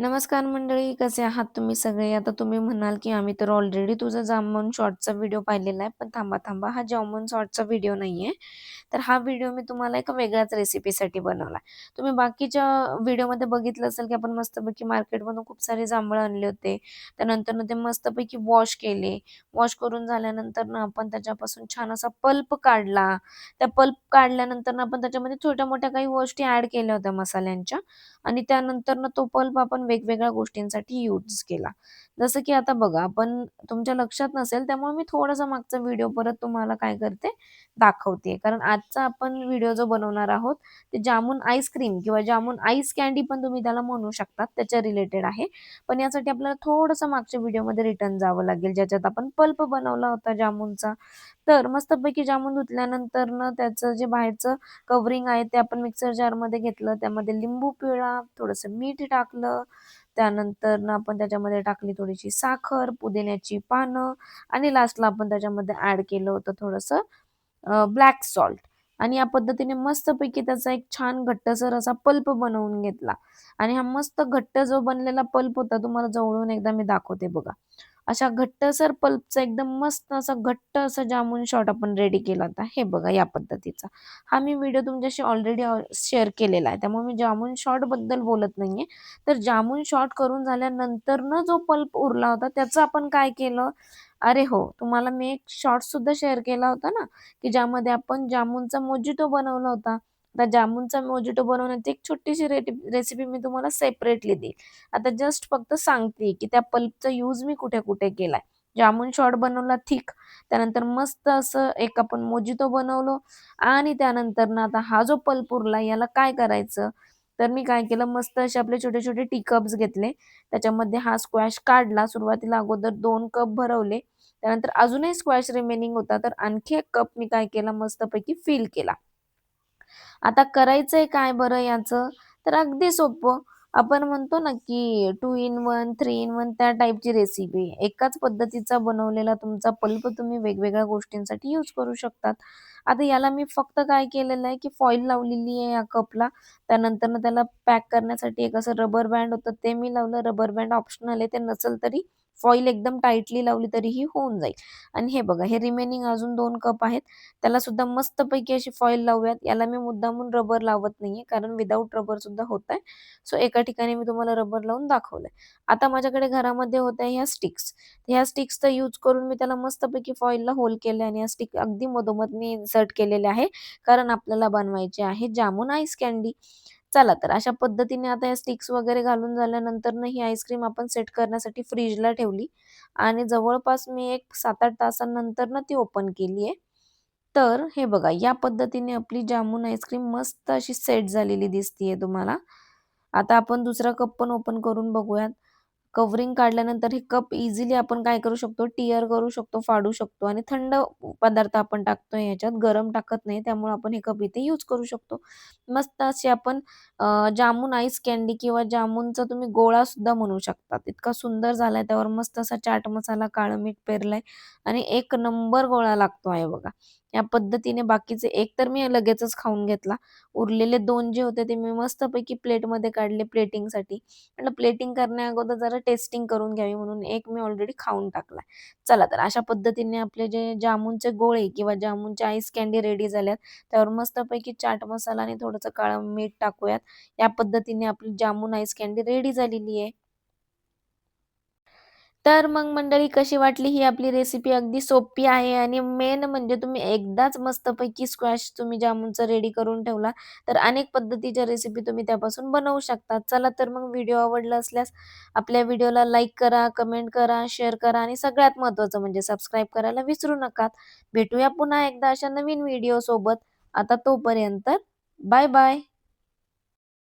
नमस्कार मंडळी, कसे आहात तुम्ही सगळे? आता तुम्ही म्हणाल, की आम्ही तर ऑलरेडी तुझा जामून शॉर्टचा व्हिडिओ पाहिलेला आहे. पण थांबा, थांबा हा जामून शॉर्टचा व्हिडिओ नाहीये. तर हा व्हिडिओ मी तुम्हाला एका वेगळ्याच रेसिपीसाठी बनवला तुम्ही बाकीच्या व्हिडिओमध्ये बघितलं असेल, की आपण मस्तपैकी मार्केटमधून खूप सारे जांभळं आणले होते. त्यानंतर ते मस्तपैकी वॉश केले. वॉश करून झाल्यानंतर ना आपण त्याच्यापासून छान असा पल्प काढला. त्या पल्प काढल्यानंतर ना आपण त्याच्यामध्ये छोट्या-मोठ्या काही गोष्टी ॲड केल्या होत्या मसाल्यांच्या आणि त्यानंतर ना तो पल्प आपण वेगवेगळ्या गोष्टींसाठी यूज केला. जसं की आता बघा, आपण तुमच्या लक्षात नसेल त्यामुळे मी थोडासा मागचा व्हिडिओ परत तुम्हाला काय करते, दाखवते. कारण आजचा आपण व्हिडिओ जो बनवणार आहोत, ते जामून आईस्क्रीम किंवा जामून आईस कँडी पण तुम्ही त्याला म्हणू शकतात, त्याच्या रिलेटेड आहे. पण यासाठी आपल्याला थोडंसं मागच्या व्हिडिओमध्ये रिटर्न जावं लागेल, ज्याच्यात आपण पल्प बनवला होता जामूनचा. तर मस्तपैकी जामून धुतल्यानंतरनं त्याचं जे बाहेरचं कवरिंग आहे ते आपण मिक्सर जारमध्ये घेतलं. त्यामध्ये लिंबू पिळा थोडंसं मीठ टाकलं. त्यानंतर आपण त्याच्यामध्ये टाकली थोडीशी साखर, पुदिन्याची पानं आणि लास्टला आपण त्याच्यामध्ये ॲड केलं होतं थोडंसं ब्लॅक सॉल्ट आणि या पद्धतीने मस्तपैकी त्याचा एक छान घट्टसर असा पल्प बनवून घेतला आणि हा मस्त घट्ट जो बनलेला पल्प होता तुम्हाला जवळून एकदा मी दाखवते बघा. अशा घट्टसर पल्पचा एकदम मस्त असा घट्ट असा जामून शॉट आपण रेडी केला होता. हे बघा या पद्धतीचा. हा मी व्हिडिओ तुमच्याशी ऑलरेडी शेअर केलेला आहे. त्यामुळे मी जामून बद्दल बोलत नाहीये. तर जामून शॉट करून झाल्यानंतरनं जो पल्प उरला होता त्याचं आपण काय केलं, अरे हो, तुम्हाला मी एक शॉर्ट सुद्धा शेअर केला होता ना, की ज्यामध्ये आपण जामूनचा मोजिटो बनवला होता. आता जामुनचा मोजिटो बनवण्याची एक छोटीशी रेसिपी मी तुम्हाला सेपरेटली देईल. आता जस्ट फक्त सांगते, की त्या पल्पचा यूज मी कुठे-कुठे केलाय. जामून शॉर्ट बनवला थिक, त्यानंतर मस्त असं एक आपण मोजितो बनवलं आणि त्यानंतर ना आता हा जो पल्प उरला याला काय करायचं, तर मी काय केलं मस्त असे आपले छोटे-छोटे टी कप्स घेतले. त्याच्यामध्ये हा स्क्वॅश काढला. सुरुवातीला अगोदर दोन कप भरवले. त्यानंतर अजूनही स्क्वॅश रिमेनिंग होता, तर आणखी एक कप मी काय केला मस्तपैकी फिल केला. आता करायचंय काय बरं याचं? तर अगदी सोपं. आपण म्हणतो ना, की two in one, three in one त्या टाईपची रेसिपी. एकाच पद्धतीचा बनवलेला तुमचा पल्प तुम्ही वेगवेगळ्या गोष्टींसाठी यूज करू शकतात. आता याला मी फक्त काय केलेलं आहे, की फॉईल लावलेली आहे या कपला. त्यानंतर त्याला पॅक करण्यासाठी एक असं रबर बँड होतं ते मी लावलं. रबर बँड ऑप्शनल आहे. ते नसेल तरी फॉईल एकदम टाईटली लावली तरीही होऊन जाईल. आणि हे बघा हे रिमेनिंग अजून दोन कप आहेत. त्याला सुद्धा मस्तपैकी अशी फॉईल लावूयात. याला मी मुद्दामून रबर लावत नाहीये कारण विदाऊट रबर सुद्धा होत आहे सो एका ठिकाणी मी तुम्हाला रबर लावून दाखवलंय. आता माझ्याकडे घरामध्ये होत्या ह्या स्टिक्स. ह्या स्टिक्सचा यूज करून मी त्याला मस्तपैकी फॉईलला होल केले आणि या स्टिक अगदी मधोमध मी इन्सर्ट केलेले आहे. कारण आपल्याला बनवायचे आहे जामून आईस कँडी. चला तर अशा पद्धतीने आता या स्टिक्स वगैरे घालून झाल्यानंतर ही आईस्क्रीम आपण सेट करण्यासाठी फ्रीजला ठेवली आणि जवळपास मी एक 7-8 तासांनंतर ती ओपन केली आहे. तर हे बघा या पद्धतीने आपली जामून आईस्क्रीम मस्त अशी सेट झालेली दिसतीये तुम्हाला. आता आपण दुसरा कप पण ओपन करून बघूयात. कवरिंग काढल्यानंतर हे कप इझिली आपण काय करू शकतो टिअर करू शकतो, फाडू शकतो आणि थंड पदार्थ आपण टाकतोय याच्यात गरम टाकत नाही. त्यामुळे आपण हे कप इथे यूज करू शकतो. मस्त असे आपण जामून आईस कँडी किंवा जामूनचा तुम्ही गोळा सुद्धा म्हणू शकता. इतका सुंदर झालाय. त्यावर मस्त असा चाट मसाला, काळं मीठ पेरलाय आणि एक नंबर गोळा लागतो आहे बघा. या पद्धतीने बाकीचे एक तर मी लगेचच खाऊन घेतला. उरलेले दोन जे होते ते मी मस्तपैकी प्लेटमध्ये काढले प्लेटिंगसाठी. म्हटलं प्लेटिंग करण्या अगोदर जरा टेस्टिंग करून घ्यावी म्हणून एक मी ऑलरेडी खाऊन टाकलाय. चला तर अशा पद्धतीने आपले जे जामूनचे गोळे किंवा जामूनचे आईस कँडी रेडी झाल्यात. त्यावर मस्तपैकी चाट मसाला आणि थोडंसं काळं मीठ टाकूयात. या पद्धतीने आपली जामून आईस कँडी रेडी झालेली आहे. तर मग मंडळी कशी वाटली ही आपली रेसिपी अगदी सोपी आहे आणि मेन म्हणजे तुम्ही एकदाच मस्तपैकी स्क्वॅश तुम्ही जामूनचा रेडी करून ठेवला तर अनेक पद्धतीच्या रेसिपी तुम्ही त्यापासून बनवू शकता. चला तर मग व्हिडिओ आवडला असल्यास आपल्या व्हिडिओला लाईक करा, कमेंट करा, शेअर करा आणि सगळ्यात महत्त्वाचं म्हणजे सबस्क्राईब करायला विसरू नका. भेटूया पुन्हा एकदा अशा नवीन व्हिडिओ सोबत. आता तोपर्यंत बाय बाय.